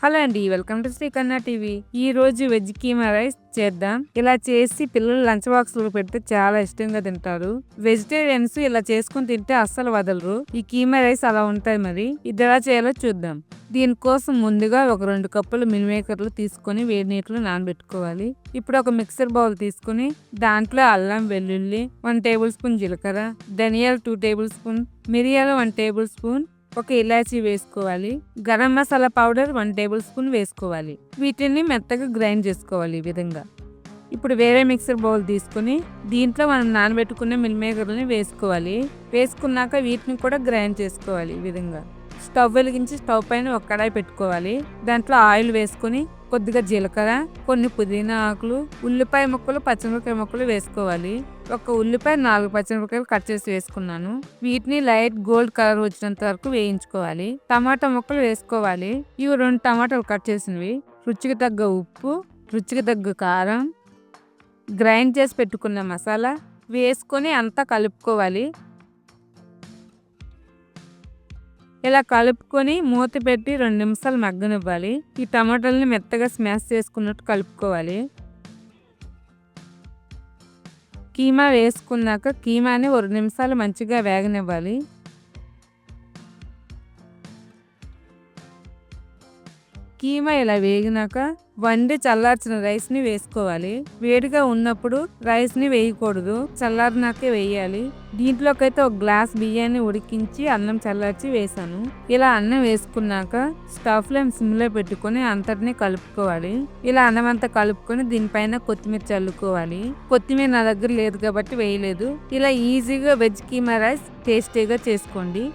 Hello అండి welcome to శ్రీకన్నా TV. ఈ రోజు వెజ్ కీమా రైస్ చేద్దాం. ఇలా చేసి పిల్లలు లంచ్ బాక్స్లో పెడితే చాలా ఇష్టంగా తింటారు. వెజిటేరియన్స్ ఇలా చేసుకుని తింటే అస్సలు వదలరు. ఈ కీమా రైస్ అలా ఉంటాయి మరి. ఇది ఎలా చేయాలో చూద్దాం. దీనికోసం ముందుగా ఒక రెండు కప్పులు మినిమేకర్లు తీసుకొని వేడి నీటిలో నానబెట్టుకోవాలి. ఇప్పుడు ఒక మిక్సర్ బౌల్ తీసుకొని దాంట్లో అల్లం వెల్లుల్లి వన్ టేబుల్ స్పూన్ జీలకర్ర ధనియాలు టూ టేబుల్ స్పూన్ మిరియాలు వన్ టేబుల్ స్పూన్ ఒక ఇలాచీ వేసుకోవాలి. Garam masala powder one table spoon వేసుకోవాలి. వీటిని మెత్తగా గ్రైండ్ చేసుకోవాలి ఈ విధంగా. ఇప్పుడు వేరే మిక్సర్ బౌల్ తీసుకొని దీంట్లో మనం నానబెట్టుకున్న మిల్మేకర్లని వేసుకోవాలి. వేసుకున్నాక వీటిని కూడా గ్రైండ్ చేసుకోవాలి ఈ విధంగా. స్టవ్ వెలిగించి స్టవ్ పైన ఒక కడాయి పెట్టుకోవాలి. దాంట్లో ఆయిల్ వేసుకొని కొద్దిగా జీలకర్ర కొన్ని పుదీనా ఆకులు ఉల్లిపాయ ముక్కలు పచ్చిమిరపకాయ ముక్కలు వేసుకోవాలి. ఒక ఉల్లిపాయ నాలుగు పచ్చిమిరపకాయలు కట్ చేసి వేసుకున్నాను. వీటిని లైట్ గోల్డ్ కలర్ వచ్చినంత వరకు వేయించుకోవాలి. టమాటా ముక్కలు వేసుకోవాలి. ఇవి రెండు టమాటాలు కట్ చేసినవి. రుచికి తగ్గ ఉప్పు రుచికి తగ్గ కారం గ్రైండ్ చేసి పెట్టుకున్న మసాలా వేసుకొని అంతా కలుపుకోవాలి. ఇలా కలుపుకొని మూత పెట్టి రెండు నిమిషాలు మగ్గనివ్వాలి. ఈ టమాటాలని మెత్తగా స్మాష్ చేసుకున్నట్టు కలుపుకోవాలి. కీమా వేసుకున్నాక కీమాని ఒక నిమిషాలు మంచిగా వేగనివ్వాలి. కీమా ఇలా వేగినాక వండి చల్లార్చిన రైస్ని వేసుకోవాలి. వేడిగా ఉన్నప్పుడు రైస్ని వేయకూడదు. చల్లారినాకే వేయాలి. దీంట్లోకైతే ఒక గ్లాస్ బియ్యాన్ని ఉడికించి అన్నం చల్లార్చి వేసాను ఇలా అన్నం వేసుకున్నాక స్టవ్ ఫ్లేమ్ సిమ్లో పెట్టుకుని అంతటిని కలుపుకోవాలి. ఇలా అన్నం అంతా కలుపుకొని దీనిపైన కొత్తిమీర చల్లుకోవాలి. కొత్తిమీర నా దగ్గర లేదు కాబట్టి వేయలేదు. ఇలా ఈజీగా వెజ్ కీమా రైస్ టేస్టీగా చేసుకోండి.